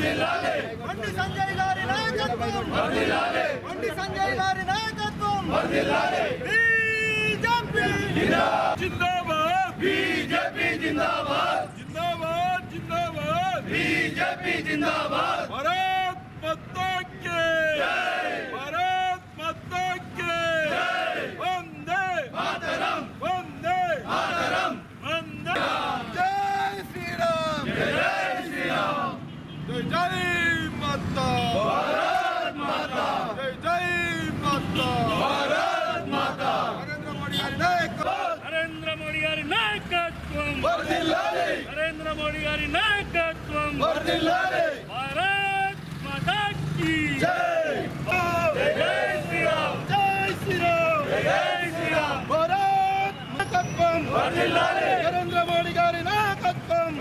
బండి సంజయ్ గారి నాయకత్వం బండి సంజయ్ గారి నాయకత్వం బీజేపీ జిందాబాద్ బీజేపీ జిందాబాద్ జిందాబాద్ జిందాబాద్ బీజేపీ జిందాబాద్ భారత్ మాతా కే భారత్ మాతా కే వందే మాతరం వందే మాతరం వందే జై శ్రీరామ్ జై శ్రీరామ్ జై జై మాతా భారత్ మాతా జై జై మాతా భారత్ మాతా నరేంద్ర మోడీ గారి నాయకత్వం నరేంద్ర మోడీ గారి నాయకత్వం వర్ధిల్లాలి నరేంద్ర మోడీ గారి నాయకత్వం వర్ధిల్లాలి భారత్ మాతా కీ జై జై జై శ్రీరామ్ జై శ్రీరామ్ జై శ్రీరామ్ భారత్ నాయకత్వం వర్ధిల్లాలి నరేంద్ర మోడీ గారి నాయకత్వం.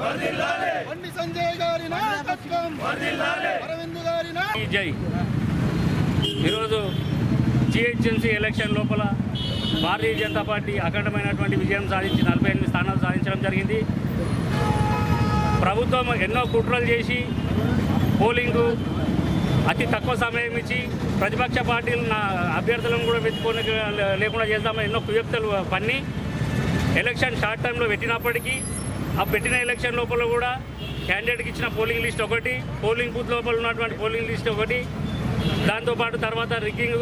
బండి సంజయ్ గారి నాయకత్వం. అరవింద్ గారి జై. ఈరోజు జిహెచ్ఎంసీ ఎలక్షన్ లోపల భారతీయ జనతా పార్టీ అఖండమైనటువంటి విజయం సాధించి నలభై ఎనిమిది స్థానాలు సాధించడం జరిగింది. ప్రభుత్వం ఎన్నో కుట్రలు చేసి పోలింగు అతి తక్కువ సమయం ఇచ్చి ప్రతిపక్ష పార్టీలు నా అభ్యర్థులను కూడా వెతుకొని లేకుండా చేద్దామని ఎన్నో కుయుక్తలు పన్ని ఎలక్షన్ షార్ట్ టైంలో పెట్టినప్పటికీ ఆ పెట్టిన ఎలక్షన్ లోపల కూడా క్యాండిడేట్కి ఇచ్చిన పోలింగ్ లిస్ట్ ఒకటి పోలింగ్ బూత్ లోపల ఉన్నటువంటి పోలింగ్ లిస్ట్ ఒకటి దాంతోపాటు తర్వాత రిగ్గింగ్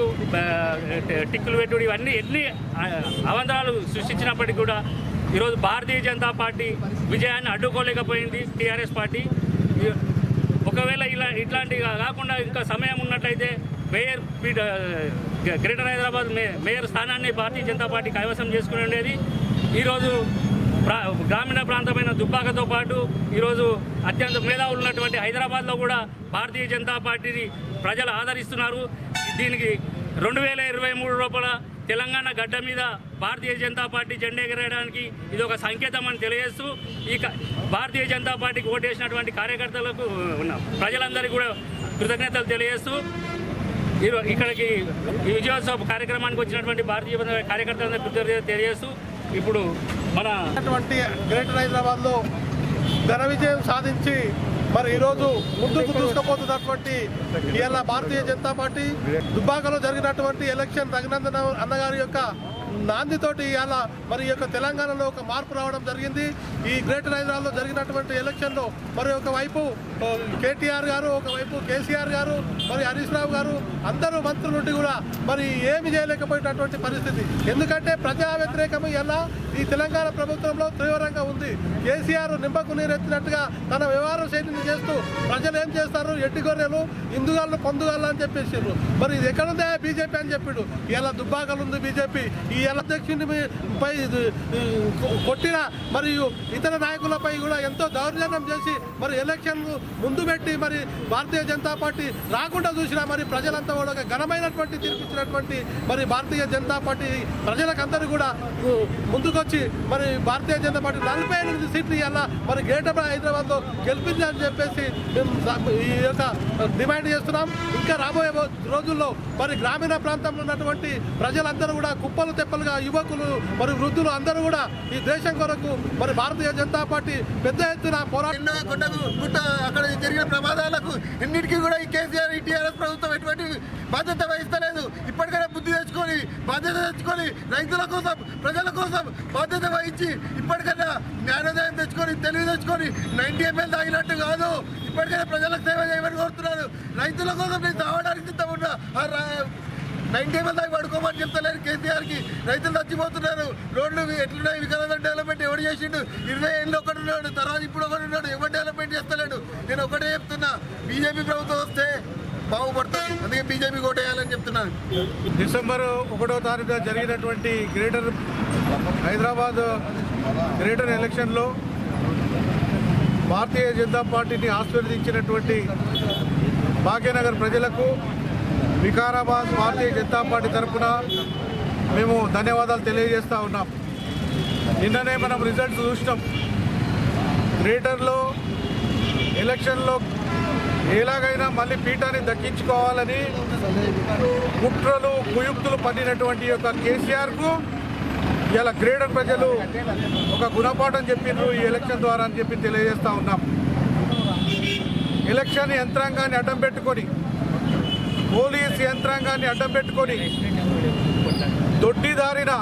టిక్కులు పెట్టుడు ఇవన్నీ ఎన్ని అవంతరాలు సృష్టించినప్పటికీ కూడా ఈరోజు భారతీయ జనతా పార్టీ విజయాన్ని అడ్డుకోలేకపోయింది టీఆర్ఎస్ పార్టీ. ఒకవేళ ఇలా ఇట్లాంటివి కాకుండా ఇంకా సమయం ఉన్నట్లయితే మేయర్ గ్రేటర్ హైదరాబాద్ మే మేయర్ స్థానాన్ని భారతీయ జనతా పార్టీ కైవసం చేసుకుని ఉండేది. ఈరోజు గ్రామీణ ప్రాంతమైన దుబ్బాకతో పాటు ఈరోజు అత్యంత మేధావులు ఉన్నటువంటి హైదరాబాద్లో కూడా భారతీయ జనతా పార్టీని ప్రజలు ఆదరిస్తున్నారు. దీనికి రెండు వేల ఇరవై మూడు లోపల తెలంగాణ గడ్డ మీద భారతీయ జనతా పార్టీ జెండా ఎగరేయడానికి ఇది ఒక సంకేతం అని తెలియజేస్తూ ఈ క- భారతీయ జనతా పార్టీకి ఓటేసినటువంటి కార్యకర్తలకు ఉన్న ప్రజలందరికీ కూడా కృతజ్ఞతలు తెలియజేస్తూ ఇక్కడికి ఈ విజయోత్సవ కార్యక్రమానికి వచ్చినటువంటి భారతీయ కార్యకర్తలందరూ కృతజ్ఞతలు తెలియజేస్తూ ఇప్పుడు మన అటువంటి గ్రేటర్ హైదరాబాద్లో ఘన విజయం సాధించి మరి ఈరోజు ముందుకు దూసుకుపోతున్నటువంటి ఇవాళ భారతీయ జనతా పార్టీ దుబ్బాకలో జరిగినటువంటి ఎలక్షన్ రఘునందన్ అన్నగారి యొక్క నాందితోటి అలా మరి యొక్క తెలంగాణలో ఒక మార్పు రావడం జరిగింది. ఈ గ్రేటర్ హైదరాబాద్లో జరిగినటువంటి ఎలక్షన్లో మరి ఒకవైపు కేటీఆర్ గారు ఒకవైపు కేసీఆర్ గారు మరి హరీష్ రావు గారు అందరూ మంత్రుల నుండి కూడా మరి ఏమి చేయలేకపోయినటువంటి పరిస్థితి. ఎందుకంటే ప్రజా వ్యతిరేకము ఎలా ఈ తెలంగాణ ప్రభుత్వంలో తీవ్రంగా ఉంది. కేసీఆర్ నింబకు నీరెత్తినట్టుగా తన వ్యవహార శైలిని చేస్తూ ప్రజలు ఏం చేస్తారు? ఎట్టి గొర్రెలు ఇందుగాళ్ళు పొందుగాళ్ళు అని చెప్పేసారు మరి ఇది ఎక్కడుందా బీజేపీ అని చెప్పాడు. ఇలా దుబ్బాకలు ఉంది బీజేపీ. ఈ ఎలా కొట్టిన మరియు ఇతర నాయకులపై కూడా ఎంతో దౌర్జన్యం చేసి మరి ఎలక్షన్లు ముందు పెట్టి మరి భారతీయ జనతా పార్టీ రాకుండా చూసినా మరి ప్రజలంతా కూడా ఒక ఘనమైనటువంటి తీర్పిచ్చినటువంటి మరి భారతీయ జనతా పార్టీ ప్రజలకందరూ కూడా ముందుకొచ్చి మరి భారతీయ జనతా పార్టీ నలభై ఎనిమిది సీట్లు ఇవాళ మరి గ్రేటర్ హైదరాబాద్లో గెలిపించాలని చెప్పేసి మేము ఈ యొక్క డిమాండ్ చేస్తున్నాం. ఇంకా రాబోయే రోజుల్లో మరి గ్రామీణ ప్రాంతంలో ఉన్నటువంటి ప్రజలందరూ కూడా కుప్పలు తెప్పలుగా యువకులు మరి వృద్ధులు అందరూ కూడా ఈ దేశం కొరకు మరి భారతీయ జనతా పార్టీ పెద్ద ఎత్తున పోరాటం గుట్ట అక్కడ జరిగిన ప్రమాదాలకు ఎన్నిటికీ కూడా ఈ కేసీఆర్ ఈ టీఆర్ఎస్ ప్రభుత్వం ఎటువంటి బాధ్యత వహిస్తలేదు. ఇప్పటికైనా బుద్ధి తెచ్చుకొని బాధ్యత తెచ్చుకొని రైతుల కోసం ప్రజల కోసం బాధ్యత వహించి ఇప్పటికైనా జ్ఞానోదయం తెచ్చుకొని తెలివి తెచ్చుకొని నైన్టీ ఎంఎల్ తాగినట్టు కాదు. ఇప్పటికైనా ప్రజలకు సేవ చేయమని కోరుతున్నారు రైతుల కోసం నేను తాగడానికి సిద్ధం ఉన్నా. నైన్టీ ఎంఎల్ దాకా పడుకోమని చెప్తలేరు కేసీఆర్కి. రైతులు చచ్చిపోతున్నారు. రోడ్లు ఎట్లున్నాయి? వికలాంగ డెవలప్మెంట్ ఎవడు చేసిండు? ఇరవై ఏళ్ళు ఒకటి ఉన్నాడు. తర్వాత ఇప్పుడు ఒకటి ఉన్నాడు. ఎవరు డెవలప్మెంట్ చేస్తలేడు? నేను ఒకటే చెప్తున్నా. బీజేపీ ప్రభుత్వం వస్తే బాగుపడుతుంది. అందుకే బీజేపీ ఓటేయాలని చెప్తున్నాను డిసెంబర్ ఒకటో తారీఖు జరిగినటువంటి గ్రేటర్ హైదరాబాద్ గ్రేటర్ ఎలక్షన్లో భారతీయ జనతా పార్టీని ఆశీర్వదించినటువంటి భాగ్యనగర్ ప్రజలకు వికారాబాద్ భారతీయ జనతా పార్టీ తరఫున మేము ధన్యవాదాలు తెలియజేస్తూ ఉన్నాం. నిన్ననే మనం రిజల్ట్స్ చూసినాం. గ్రేటర్లో ఎలక్షన్లో ఎలాగైనా మళ్ళీ పీఠాన్ని దక్కించుకోవాలని కుట్రలు కుయుక్తులు పన్నినటువంటి యొక్క కేసీఆర్కు ఇలా గ్రేటర్ ప్రజలు ఒక గుణపాఠం చెప్పిండ్రు ఈ ఎలక్షన్ ద్వారా అని చెప్పి తెలియజేస్తూ ఉన్నాం. ఎలక్షన్ యంత్రాంగాన్ని అడ్డం పెట్టుకొని పోలీస్ యంత్రాంగాన్ని అడ్డం పెట్టుకొని దొడ్డిదారిన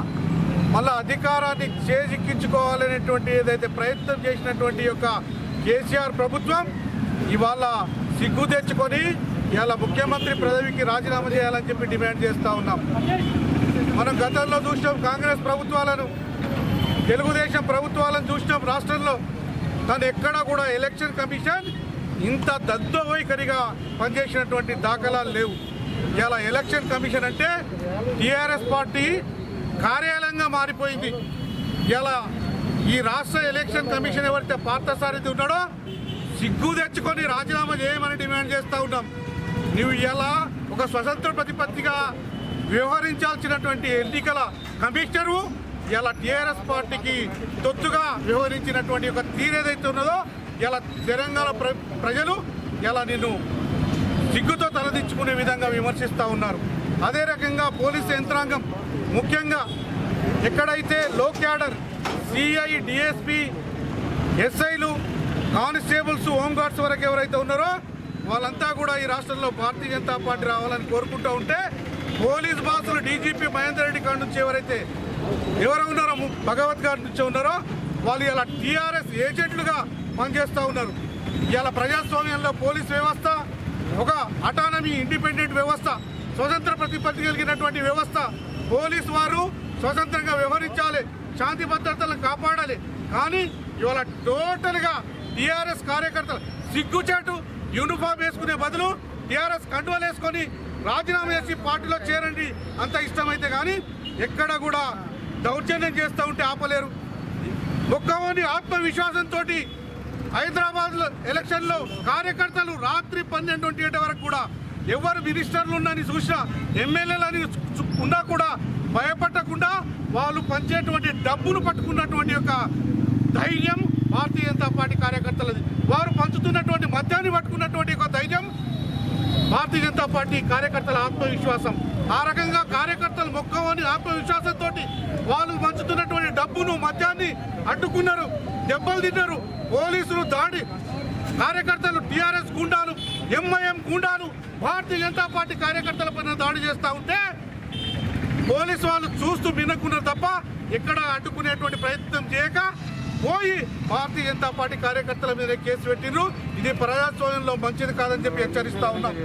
మళ్ళా అధికారాన్ని చేజిక్కించుకోవాలనేటువంటి ఏదైతే ప్రయత్నం చేసినటువంటి యొక్క కేసీఆర్ ప్రభుత్వం ఇవాళ సిగ్గు తెచ్చుకొని ఇవాళ ముఖ్యమంత్రి పదవికి రాజీనామా చేయాలని చెప్పి డిమాండ్ చేస్తూ ఉన్నాం. మనం గతంలో చూసినాం కాంగ్రెస్ ప్రభుత్వాలను తెలుగుదేశం ప్రభుత్వాలను చూసినాం రాష్ట్రంలో. తను ఎక్కడా కూడా ఎలక్షన్ కమిషన్ ఇంత దద్దవైఖరిగా పనిచేసినటువంటి దాఖలాలు లేవు. ఇలా ఎలక్షన్ కమిషన్ అంటే టీఆర్ఎస్ పార్టీ కార్యాలయంగా మారిపోయింది. ఇలా ఈ రాష్ట్ర ఎలక్షన్ కమిషన్ ఎవరైతే పార్థసారథి ఉన్నాడో సిగ్గు తెచ్చుకొని రాజీనామా చేయమని డిమాండ్ చేస్తూ ఉన్నాం. నువ్వు ఇలా ఒక స్వతంత్ర ప్రతిపత్తిగా వ్యవహరించాల్సినటువంటి ఎన్నికల కమిషనరు ఇలా టీఆర్ఎస్ పార్టీకి తొత్తుగా వ్యవహరించినటువంటి ఒక తీరేదైతే ఉన్నదో ఇలా తెలంగాణ ప్ర ప్రజలు ఇలా నిన్ను సిగ్గుతో తలదించుకునే విధంగా విమర్శిస్తూ ఉన్నారు. అదే రకంగా పోలీసు యంత్రాంగం ముఖ్యంగా ఎక్కడైతే లో క్యాడర్ సిఐ డిఎస్పి ఎస్ఐలు కానిస్టేబుల్స్ హోంగార్డ్స్ వరకు ఎవరైతే ఉన్నారో వాళ్ళంతా కూడా ఈ రాష్ట్రంలో భారతీయ జనతా పార్టీ రావాలని కోరుకుంటూ ఉంటే పోలీస్ బాసులు డీజీపీ మహేందర్ రెడ్డి కాడి నుంచి ఎవరైతే ఎవరు ఉన్నారో ము- భగవత్ గారి నుంచి ఉన్నారో వాళ్ళు ఇలా టీఆర్ఎస్ ఏజెంట్లుగా పనిచేస్తూ ఉన్నారు. ఇలా ప్రజాస్వామ్యంలో పోలీస్ వ్యవస్థ ఒక అటానమీ ఇండిపెండెంట్ వ్యవస్థ స్వతంత్ర ప్రతిపత్తి కలిగినటువంటి వ్యవస్థ. పోలీసు వారు స్వతంత్రంగా వ్యవహరించాలి శాంతి భద్రతలను కాపాడాలి. కానీ ఇవాళ టోటల్గా టీఆర్ఎస్ కార్యకర్తలు సిగ్గుచాటు యూనిఫామ్ వేసుకునే బదులు టీఆర్ఎస్ కండువలు వేసుకొని రాజీనామా చేసి పార్టీలో చేరండి. అంత ఇష్టమైతే కానీ ఎక్కడ కూడా దౌర్జన్యం చేస్తూ ఉంటే ఆపలేరు. ముఖ్యమంత్రి ఆత్మవిశ్వాసంతో హైదరాబాద్ ఎలక్షన్లో కార్యకర్తలు రాత్రి పన్నెండు ఒంటి వరకు కూడా ఎవరు మినిస్టర్లు ఉన్నని చూసినా ఎమ్మెల్యేలు అని ఉన్నా కూడా భయపడకుండా వాళ్ళు పంచేటువంటి డబ్బును పట్టుకున్నటువంటి యొక్క ధైర్యం భారతీయ జనతా పార్టీ కార్యకర్తలది. వారు పంచుతున్నటువంటి మద్యాన్ని పట్టుకున్నటువంటి ఒక ధైర్యం భారతీయ జనతా పార్టీ కార్యకర్తల ఆత్మవిశ్వాసం. ఆ రకంగా కార్యకర్తలు మొక్కవని ఆత్మవిశ్వాసంతో వాళ్ళు పంచుతున్నటువంటి డబ్బును మద్యాన్ని అడ్డుకున్నారు దెబ్బలు తిన్నారు పోలీసులు దాడి. కార్యకర్తలు టీఆర్ఎస్ గుండాలు ఎంఐఎం గుండాలు భారతీయ జనతా పార్టీ కార్యకర్తల పైన దాడి చేస్తూ ఉంటే పోలీసు వాళ్ళు చూస్తూ వినకున్నారు తప్ప ఎక్కడ అడ్డుకునేటువంటి ప్రయత్నం చేయక పోయి భారతీయ జనతా పార్టీ కార్యకర్తల మీద కేసు పెట్టిండ్రు. ఇది ప్రజాస్వామ్యంలో మంచిది కాదని చెప్పి హెచ్చరిస్తూ ఉన్నాం.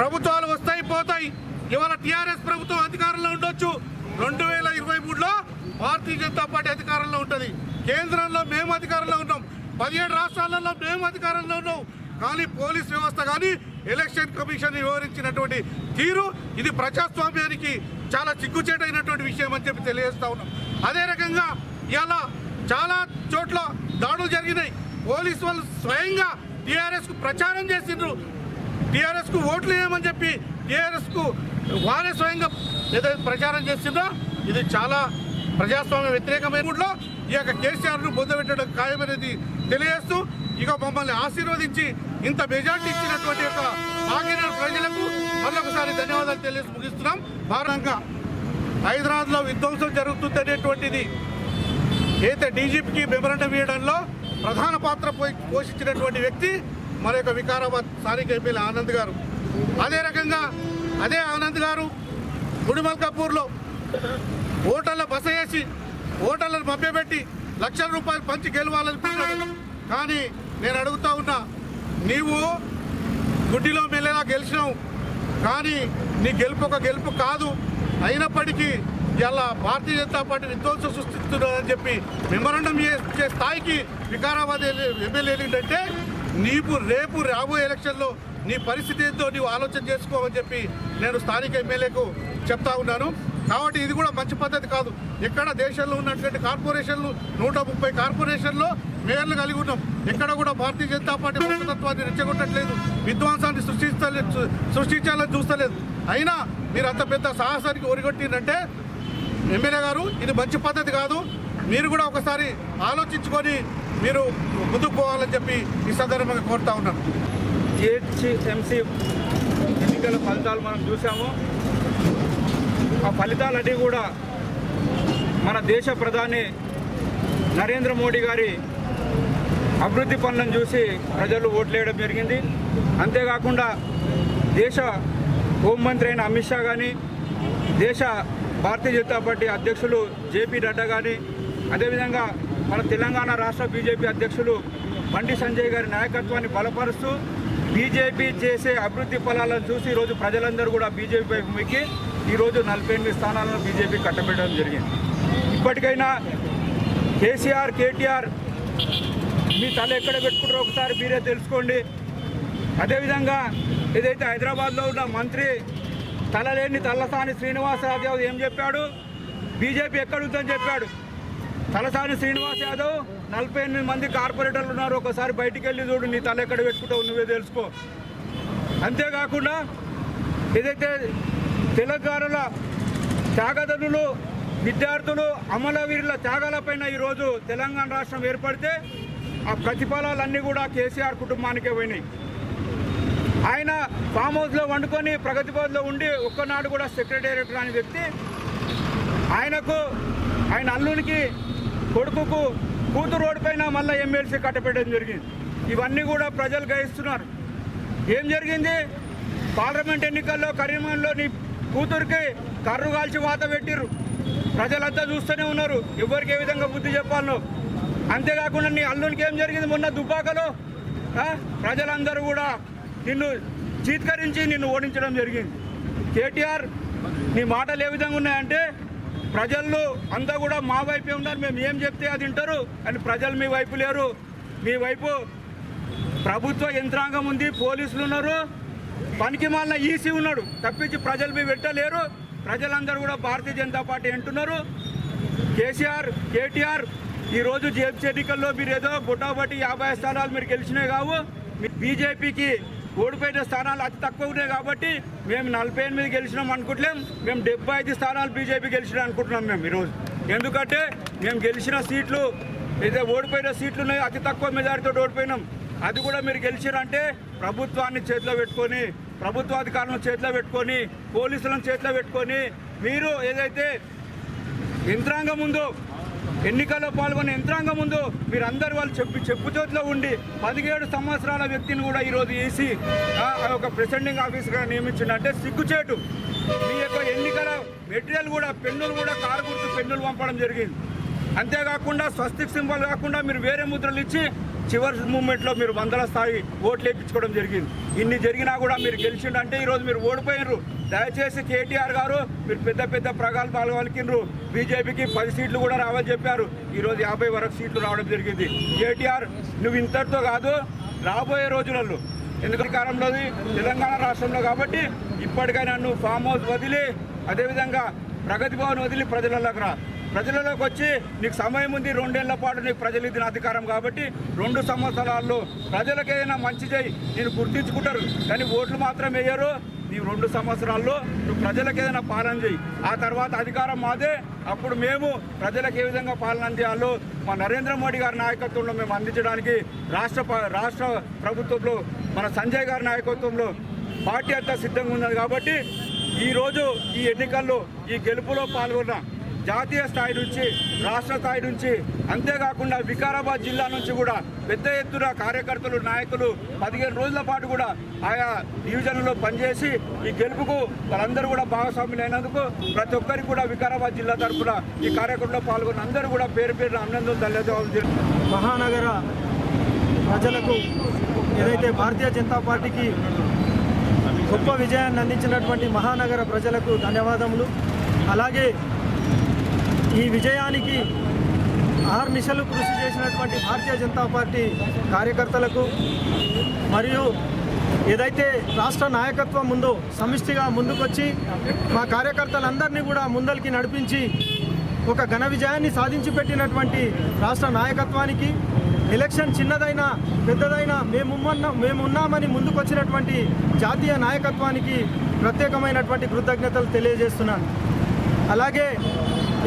ప్రభుత్వాలు వస్తాయి పోతాయి. ఇవాళ టీఆర్ఎస్ ప్రభుత్వం అధికారంలో ఉండొచ్చు. రెండు వేల ఇరవై మూడులో భారతీయ జనతా పార్టీ అధికారంలో ఉంటుంది. కేంద్రంలో మేము అధికారంలో ఉన్నాం. పదిహేడు రాష్ట్రాలలో మేము అధికారంలో ఉన్నాం. కానీ పోలీస్ వ్యవస్థ కానీ ఎలక్షన్ కమిషన్ వివరించినటువంటి తీరు ఇది ప్రజాస్వామ్యానికి చాలా చిక్కుచేటైనటువంటి విషయం అని చెప్పి తెలియజేస్తా ఉన్నాం. అదే రకంగా ఇలా చాలా చోట్ల దాడులు జరిగినాయి. పోలీసు వాళ్ళు స్వయంగా టీఆర్ఎస్కు ప్రచారం చేసిండ్రు. టీఆర్ఎస్కు ఓట్లు వేయమని చెప్పి టీఆర్ఎస్కు వారే స్వయంగా ఏదైతే ప్రచారం చేసిందో ఇది చాలా ప్రజాస్వామ్య వ్యతిరేకమైన ఈ యొక్క కేసీఆర్ను ను ఖాయమనేది తెలియజేస్తూ ఇక మమ్మల్ని ఆశీర్వదించి ఇంత మెజార్టీ ఇచ్చినటువంటి యొక్క భాగ్యనగర్ ప్రజలకు మరొకసారి ధన్యవాదాలు తెలియజేసి ముగిస్తున్నాం. భారంగా హైదరాబాద్లో విధ్వంసం జరుగుతుందనేటువంటిది అయితే డీజీపీకి మెమరండం ఇవ్వడంలో ప్రధాన పాత్ర పోయి- పోషించినటువంటి వ్యక్తి మన యొక్క వికారాబాద్ స్థానిక ఎమ్మెల్యే ఆనంద్ గారు. అదే రకంగా అదే ఆనంద్ గారు గుడిమల్కాపూర్లో ఓటర్ల బస వేసి ఓటర్లను మభ్యపెట్టి లక్షల రూపాయలు పంచి గెలవాలనుకున్నాడు కానీ నేను అడుగుతా ఉన్నా నీవు గుడ్డిలో మెల్లెలా గెలిచినావు. కానీ నీ గెలుపు ఒక గెలుపు కాదు. అయినప్పటికీ ఇలా భారతీయ జనతా పార్టీ విధ్వంసం సృష్టిస్తున్నారని చెప్పి మెమరాండం చేసే స్థాయికి వికారాబాద్ ఎమ్మెల్యే ఏంటంటే నీకు రేపు రాబోయే ఎలక్షన్లో నీ పరిస్థితి ఏంటో నీవు ఆలోచన చేసుకోవని చెప్పి నేను స్థానిక ఎమ్మెల్యేకు చెప్తా ఉన్నాను. కాబట్టి ఇది కూడా మంచి పద్ధతి కాదు. ఎక్కడ దేశంలో ఉన్నటువంటి కార్పొరేషన్లు నూట ముప్పై కార్పొరేషన్లో మేయర్లు కలిగి ఉన్నాం. ఎక్కడ కూడా భారతీయ జనతా పార్టీ ప్రభుత్వాన్ని రెచ్చగొట్టట్లేదు. విధ్వంసాన్ని సృష్టించలేదు సృష్టించాలని చూస్తలేదు. అయినా మీరు అంత పెద్ద సాహసానికి ఒరిగొట్టిందంటే ఎమ్మెల్యే గారు ఇది మంచి పద్ధతి కాదు. మీరు కూడా ఒకసారి ఆలోచించుకొని మీరు ముందుకు పోవాలని చెప్పి ఈ సందర్భంగా కోరుతా ఉన్నాను జిహెచ్ఎంసీ ఎన్నికల ఫలితాలు మనం చూసాము ఆ ఫలితాలన్నీ కూడా మన దేశ ప్రధాని నరేంద్ర మోడీ గారి అభివృద్ధి పనులను చూసి ప్రజలు ఓట్లేయడం జరిగింది. అంతేకాకుండా దేశ హోంమంత్రి అయిన అమిత్ షా కానీ దేశ భారతీయ జనతా పార్టీ అధ్యక్షులు జేపీ నడ్డా కానీ అదేవిధంగా మన తెలంగాణ రాష్ట్ర బీజేపీ అధ్యక్షులు బండి సంజయ్ గారి నాయకత్వాన్ని బలపరుస్తూ బీజేపీ చేసే అభివృద్ధి ఫలాలను చూసి ఈరోజు ప్రజలందరూ కూడా బీజేపీ వైపు ఈరోజు నలభై ఎనిమిది స్థానాలను బీజేపీ కట్టబెట్టడం జరిగింది. ఇప్పటికైనా కేసీఆర్ కేటీఆర్ మీ తల ఎక్కడ పెట్టుకుంటారో ఒకసారి మీరే తెలుసుకోండి. అదేవిధంగా ఏదైతే హైదరాబాద్లో ఉన్న మంత్రి తలలేని తల్లసాని శ్రీనివాస్ యాదవ్ ఏం చెప్పాడు? బీజేపీ ఎక్కడుందని చెప్పాడు. తలసాని శ్రీనివాస్ యాదవ్ నలభై ఎనిమిది మంది కార్పొరేటర్లు ఉన్నారు. ఒకసారి బయటికి వెళ్ళి చూడు నీ తల ఎక్కడ పెట్టుకుంటావు నువ్వే తెలుసుకో. అంతేకాకుండా ఏదైతే తెలంగాణల త్యాగదనులు విద్యార్థులు అమలవీరుల త్యాగాలపైన ఈరోజు తెలంగాణ రాష్ట్రం ఏర్పడితే ఆ ప్రతిఫలాలన్నీ కూడా కేసీఆర్ కుటుంబానికే పోయినాయి. ఆయన ఫామ్ హౌస్లో వండుకొని ప్రగతి ఉండి ఒక్కనాడు కూడా సెక్రటేరియట్ రాని వ్యక్తి. ఆయనకు ఆయన అల్లునికి కొడుకుకు కూతురు రోడ్డుపైన మళ్ళీ ఎమ్మెల్సీ కట్టబెట్టడం జరిగింది. ఇవన్నీ కూడా ప్రజలు గ్రహిస్తున్నారు. ఏం జరిగింది? పార్లమెంట్ ఎన్నికల్లో కరీంనగర్లో నీ కూతురికి కర్రు కాల్చి వాత పెట్టిర్రు. ప్రజలంతా చూస్తూనే ఉన్నారు. ఎవరికి ఏ విధంగా బుద్ధి చెప్పాలనో. అంతేకాకుండా నీ అల్లునికి ఏం జరిగింది? మొన్న దుబ్బాకలో ప్రజలందరూ కూడా నిన్ను చీత్కరించి నిన్ను ఓడించడం జరిగింది. కేటీఆర్ నీ మాటలు ఏ విధంగా ఉన్నాయంటే ప్రజలు అంతా కూడా మా వైపే ఉన్నారు. మేము ఏం చెప్తే అది వింటారు. అని ప్రజలు మీ వైపు లేరు. మీ వైపు ప్రభుత్వ యంత్రాంగం ఉంది. పోలీసులు ఉన్నారు. పనికి మాలిన ఈసీ ఉన్నాడు. తప్పించి ప్రజలు మీ పెట్టలేరు ప్రజలందరూ కూడా భారతీయ జనతా పార్టీ అంటున్నారు. కేసీఆర్ కేటీఆర్ ఈరోజు జేపీ ఎన్నికల్లో మీరు ఏదో బుట్టాబట్టి యాభై స్థానాలు మీరు గెలిచినాయి కావు. బీజేపీకి ఓడిపోయిన స్థానాలు అతి తక్కువ ఉన్నాయి కాబట్టి మేము నలభై ఎనిమిది గెలిచినాం అనుకుంటలేం. మేము డెబ్బై ఐదు స్థానాలు బీజేపీ గెలిచినాం అనుకుంటున్నాం మేము ఈరోజు. ఎందుకంటే మేము గెలిచిన సీట్లు ఏదో ఓడిపోయిన సీట్లు ఉన్నాయి అతి తక్కువ మెజారిటీతో ఓడిపోయినాం. అది కూడా మీరు గెలిచారంటే ప్రభుత్వాన్ని చేతిలో పెట్టుకొని ప్రభుత్వాధికారులను చేతిలో పెట్టుకొని పోలీసులను చేతిలో పెట్టుకొని మీరు ఏదైతే యంత్రాంగం ఉందో ఎన్నికల్లో పాల్గొన్న యంత్రాంగం ముందు మీరందరూ వాళ్ళు చెప్పి చెప్పు చెప్పుచోట్లో ఉండి పదిహేడు సంవత్సరాల వ్యక్తిని కూడా ఈరోజు వేసి ఒక ప్రెసిడెంటింగ్ ఆఫీసర్గా నియమించిందంటే సిగ్గుచేటు. మీ యొక్క ఎన్నికల మెటీరియల్ కూడా పెన్నులు కూడా కారు గుర్తు పెన్నులు పంపడం జరిగింది. అంతేకాకుండా స్వస్తిక్ సింబల్ కాకుండా మీరు వేరే ముద్రలు ఇచ్చి చివరి మూమెంట్లో మీరు వందల స్థాయి ఓట్లు వేయించుకోవడం జరిగింది. ఇన్ని జరిగినా కూడా మీరు గెలిచిండంటే ఈరోజు మీరు ఓడిపోయినారు దయచేసి కేటీఆర్ గారు మీరు పెద్ద పెద్ద ప్రగల్భాలు పలికినరు బీజేపీకి పది సీట్లు కూడా రావని చెప్పారు. ఈరోజు యాభై వరకు సీట్లు రావడం జరిగింది. కేటీఆర్ నువ్వు ఇంతటితో కాదు రాబోయే రోజులలో ఎందుకంటే కాలంలోది తెలంగాణ రాష్ట్రంలో కాబట్టి ఇప్పటికైనా నువ్వు ఫామ్ హౌస్ వదిలి అదేవిధంగా ప్రగతి భవన్ వదిలి ప్రజలలోకి రా. ప్రజలలోకి వచ్చి నీకు సమయం ఉంది రెండేళ్ళ పాటు నీకు ప్రజలు ఇచ్చిన అధికారం కాబట్టి రెండు సంవత్సరాల్లో ప్రజలకు ఏదైనా మంచి చేయి నేను గుర్తించుకుంటారు. కానీ ఓట్లు మాత్రం వేయరు. నీ రెండు సంవత్సరాల్లో నువ్వు ప్రజలకు ఏదైనా పాలన చేయి. ఆ తర్వాత అధికారం మాదే. అప్పుడు మేము ప్రజలకు ఏ విధంగా పాలన చేయాలో మా నరేంద్ర మోడీ గారి నాయకత్వంలో మేము అందించడానికి రాష్ట్ర రాష్ట్ర ప్రభుత్వంలో మన సంజయ్ గారి నాయకత్వంలో పార్టీ అంతా సిద్ధంగా ఉన్నది కాబట్టి ఈరోజు ఈ ఎన్నికల్లో ఈ గెలుపులో పాల్గొన్న జాతీయ స్థాయి నుంచి రాష్ట్ర స్థాయి నుంచి అంతేకాకుండా వికారాబాద్ జిల్లా నుంచి కూడా పెద్ద ఎత్తున కార్యకర్తలు నాయకులు పదిహేను రోజుల పాటు కూడా ఆయా డివిజన్లో పనిచేసి ఈ గెలుపుకు వాళ్ళందరూ కూడా భాగస్వాములు అయినందుకు ప్రతి ఒక్కరికి కూడా వికారాబాద్ జిల్లా తరఫున ఈ కార్యక్రమంలో పాల్గొన్న అందరూ కూడా పేరు పేరు అభినందనలు తెలియజేయాలి మహానగర ప్రజలకు ఏదైతే భారతీయ జనతా పార్టీకి గొప్ప విజయాన్ని అందించినటువంటి మహానగర ప్రజలకు ధన్యవాదములు. అలాగే ఈ విజయానికి ఆర్నిశలు కృషి చేసినటువంటి భారతీయ జనతా పార్టీ కార్యకర్తలకు మరియు ఏదైతే రాష్ట్ర నాయకత్వం ముందు సమిష్టిగా ముందుకొచ్చి మా కార్యకర్తలందరినీ కూడా ముందరికి నడిపించి ఒక ఘన విజయాన్ని సాధించి పెట్టినటువంటి రాష్ట్ర నాయకత్వానికి ఎలక్షన్ చిన్నదైనా పెద్దదైనా మేమున్న మేమున్నామని ముందుకొచ్చినటువంటి జాతీయ నాయకత్వానికి ప్రత్యేకమైనటువంటి కృతజ్ఞతలు తెలియజేస్తున్నాను. అలాగే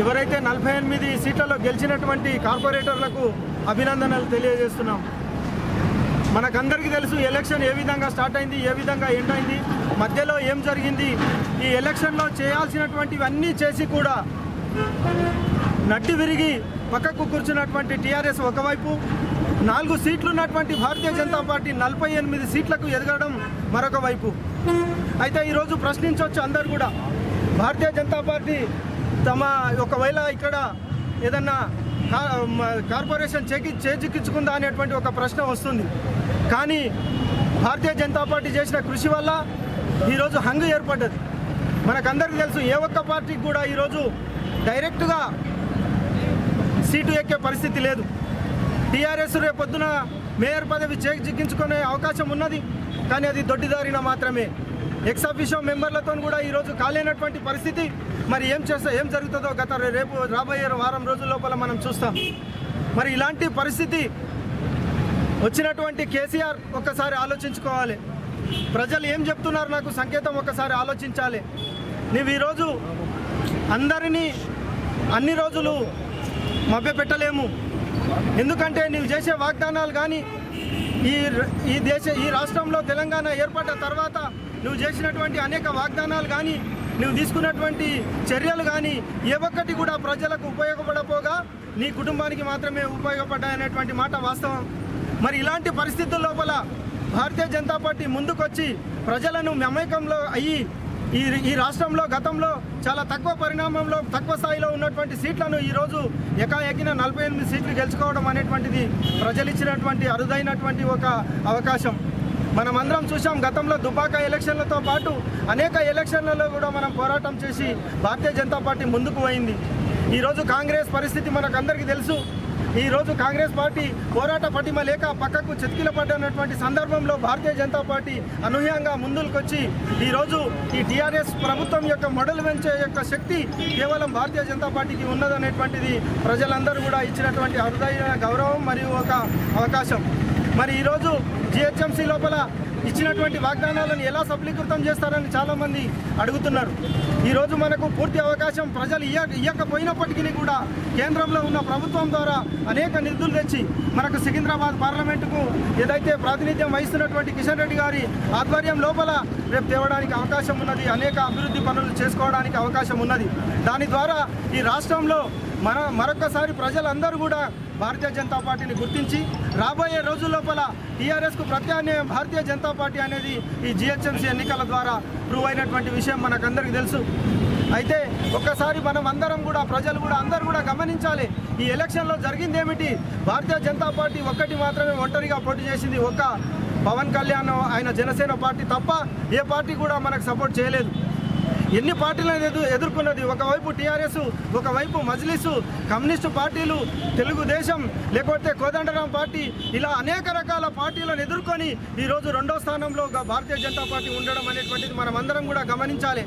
ఎవరైతే నలభై ఎనిమిది సీట్లలో గెలిచినటువంటి కార్పొరేటర్లకు అభినందనలు తెలియజేస్తున్నాం. మనకందరికీ తెలుసు ఎలక్షన్ ఏ విధంగా స్టార్ట్ అయింది ఏ విధంగా ఎండ్ అయింది మధ్యలో ఏం జరిగింది ఈ ఎలక్షన్లో చేయాల్సినటువంటివన్నీ చేసి కూడా నట్టి విరిగి పక్కకు కూర్చున్నటువంటి టీఆర్ఎస్ ఒకవైపు నాలుగు సీట్లు ఉన్నటువంటి భారతీయ జనతా పార్టీ నలభై ఎనిమిది సీట్లకు ఎదగడం మరొక వైపు. అయితే ఈరోజు ప్రశ్నించవచ్చు అందరు కూడా భారతీయ జనతా పార్టీ తమ ఒకవేళ ఇక్కడ ఏదన్నా కార్పొరేషన్ చేకి చేజిక్కించుకుందా అనేటువంటి ఒక ప్రశ్న వస్తుంది. కానీ భారతీయ జనతా పార్టీ చేసిన కృషి వల్ల ఈరోజు హంగు ఏర్పడ్డది. మనకందరికీ తెలుసు ఏ ఒక్క పార్టీకి కూడా ఈరోజు డైరెక్ట్గా సీటు ఎక్కే పరిస్థితి లేదు. టీఆర్ఎస్ రేపొద్దున మేయర్ పదవి చేజిక్కించుకునే అవకాశం ఉన్నది కానీ అది దొడ్డిదారిన మాత్రమే. ఎక్స్ ఆఫీషో మెంబర్లతో కూడా ఈరోజు కాలేనటువంటి పరిస్థితి. మరి ఏం చేస్తా ఏం జరుగుతుందో గత రేపు రాబోయే వారం రోజుల లోపల మనం చూస్తాం. మరి ఇలాంటి పరిస్థితి వచ్చినటువంటి కేసీఆర్ ఒక్కసారి ఆలోచించుకోవాలి. ప్రజలు ఏం చెప్తున్నారు నాకు సంకేతం ఒక్కసారి ఆలోచించాలి. నువ్వు ఈరోజు అందరినీ అన్ని రోజులు మభ్యపెట్టలేము. ఎందుకంటే నువ్వు చేసే వాగ్దానాలు కానీ ఈ ఈ దేశ ఈ రాష్ట్రంలో తెలంగాణ ఏర్పడ్డ తర్వాత నువ్వు చేసినటువంటి అనేక వాగ్దానాలు కానీ నువ్వు తీసుకున్నటువంటి చర్యలు కానీ ఏ ఒక్కటి కూడా ప్రజలకు ఉపయోగపడపోగా నీ కుటుంబానికి మాత్రమే ఉపయోగపడ్డాయనేటువంటి మాట వాస్తవం. మరి ఇలాంటి పరిస్థితుల లోపల భారతీయ జనతా పార్టీ ముందుకొచ్చి ప్రజలను మమేకంలో అయ్యి ఈ ఈ రాష్ట్రంలో గతంలో చాలా తక్కువ పరిణామంలో తక్కువ స్థాయిలో ఉన్నటువంటి సీట్లను ఈరోజు ఎకాఎకిన నలభై ఎనిమిది సీట్లు గెలుచుకోవడం అనేటువంటిది ప్రజలు ఇచ్చినటువంటి అరుదైనటువంటి ఒక అవకాశం. మనం అందరం చూసాం గతంలో దుబాక ఎలక్షన్లతో పాటు అనేక ఎలక్షన్లలో కూడా మనం పోరాటం చేసి భారతీయ జనతా పార్టీ ముందుకు పోయింది. ఈరోజు కాంగ్రెస్ పరిస్థితి మనకందరికీ తెలుసు. ఈరోజు కాంగ్రెస్ పార్టీ పోరాట పటిమ లేక పక్కకు చెతికిల పడ్డనటువంటి సందర్భంలో భారతీయ జనతా పార్టీ అనూహ్యంగా ముందుకొచ్చి ఈరోజు ఈ టీఆర్ఎస్ ప్రభుత్వం యొక్క మొడల్ వెంచే యొక్క శక్తి కేవలం భారతీయ జనతా పార్టీకి ఉన్నదనేటువంటిది ప్రజలందరూ కూడా ఇచ్చినటువంటి అరుదైన గౌరవం మరియు ఒక అవకాశం. మరి ఈరోజు జిహెచ్ఎంసీ లోపల ఇచ్చినటువంటి వాగ్దానాలను ఎలా సఫలీకృతం చేస్తారని చాలామంది అడుగుతున్నారు. ఈరోజు మనకు పూర్తి అవకాశం ప్రజలు ఇయ్య ఇయ్యకపోయినప్పటికీ కూడా కేంద్రంలో ఉన్న ప్రభుత్వం ద్వారా అనేక నిధులు తెచ్చి మనకు సికింద్రాబాద్ పార్లమెంటుకు ఏదైతే ప్రాతినిధ్యం వహిస్తున్నటువంటి కిషన్ రెడ్డి గారి ఆధ్వర్యం లోపల రేపు తేవడానికి అవకాశం ఉన్నది అనేక అభివృద్ధి పనులు చేసుకోవడానికి అవకాశం ఉన్నది. దాని ద్వారా ఈ రాష్ట్రంలో మన మరొకసారి ప్రజలందరూ కూడా భారతీయ జనతా పార్టీని గుర్తించి రాబోయే రోజుల లోపల టీఆర్ఎస్కు ప్రత్యామ్నాయం భారతీయ జనతా పార్టీ అనేది ఈ జిహెచ్ఎంసీ ఎన్నికల ద్వారా ప్రూవ్ అయినటువంటి విషయం మనకందరికీ తెలుసు. అయితే ఒక్కసారి మనం అందరం కూడా ప్రజలు కూడా అందరూ కూడా గమనించాలి. ఈ ఎలక్షన్లో జరిగింది ఏమిటి? భారతీయ జనతా పార్టీ ఒక్కటి మాత్రమే ఒంటరిగా పోటీ చేసింది ఒక్క పవన్ కళ్యాణ్ ఆయన జనసేన పార్టీ తప్ప ఏ పార్టీ కూడా మనకు సపోర్ట్ చేయలేదు. ఎన్ని పార్టీలను ఎదు ఎదుర్కొన్నది? ఒకవైపు టీఆర్ఎస్ ఒకవైపు మజ్లిసు కమ్యూనిస్టు పార్టీలు తెలుగుదేశం లేకపోతే కోదండరాం పార్టీ ఇలా అనేక రకాల పార్టీలను ఎదుర్కొని ఈరోజు రెండో స్థానంలో భారతీయ జనతా పార్టీ ఉండడం అనేటువంటిది మనం అందరం కూడా గమనించాలి.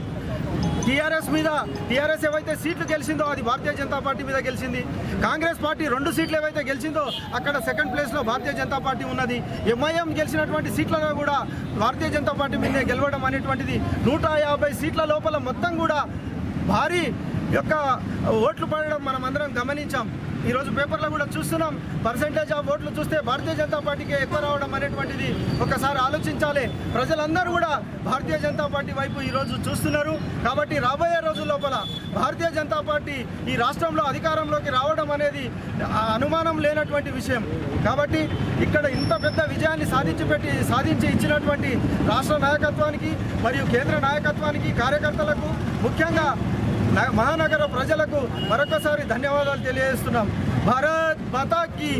టీఆర్ఎస్ మీద టీఆర్ఎస్ ఏవైతే సీట్లు గెలిచిందో అది భారతీయ జనతా పార్టీ మీద గెలిచింది. కాంగ్రెస్ పార్టీ రెండు సీట్లు ఏవైతే గెలిచిందో అక్కడ సెకండ్ ప్లేస్లో భారతీయ జనతా పార్టీ ఉన్నది. ఎంఐఎం గెలిచినటువంటి సీట్లలో కూడా భారతీయ జనతా పార్టీ మీదే గెలవడం అనేటువంటిది నూట యాభై సీట్ల లోపల మొత్తం కూడా భారీ యొక్క ఓట్లు పడడం మనం అందరం గమనించాం. ఈరోజు పేపర్లో కూడా చూస్తున్నాం. పర్సంటేజ్ ఆఫ్ ఓట్లు చూస్తే భారతీయ జనతా పార్టీకి ఎక్కువ రావడం అనేటువంటిది ఒకసారి ఆలోచించాలి. ప్రజలందరూ కూడా భారతీయ జనతా పార్టీ వైపు ఈరోజు చూస్తున్నారు. కాబట్టి రాబోయే రోజుల లోపల భారతీయ జనతా పార్టీ ఈ రాష్ట్రంలో అధికారంలోకి రావడం అనేది అనుమానం లేనటువంటి విషయం. కాబట్టి ఇక్కడ ఇంత పెద్ద విజయాన్ని సాధించి పెట్టి సాధించి ఇచ్చినటువంటి రాష్ట్ర నాయకత్వానికి మరియు కేంద్ర నాయకత్వానికి కార్యకర్తలకు ముఖ్యంగా మహానగర ప్రజలకు మరొకసారి ధన్యవాదాలు తెలియజేస్తున్నాం. భారత్ మాతాకి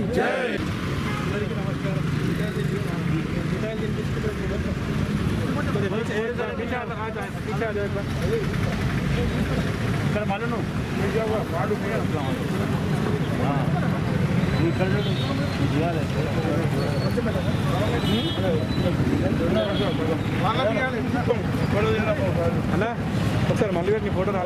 అలా ఒకసారి మల్లిగారిని ఫోటో ఫోటో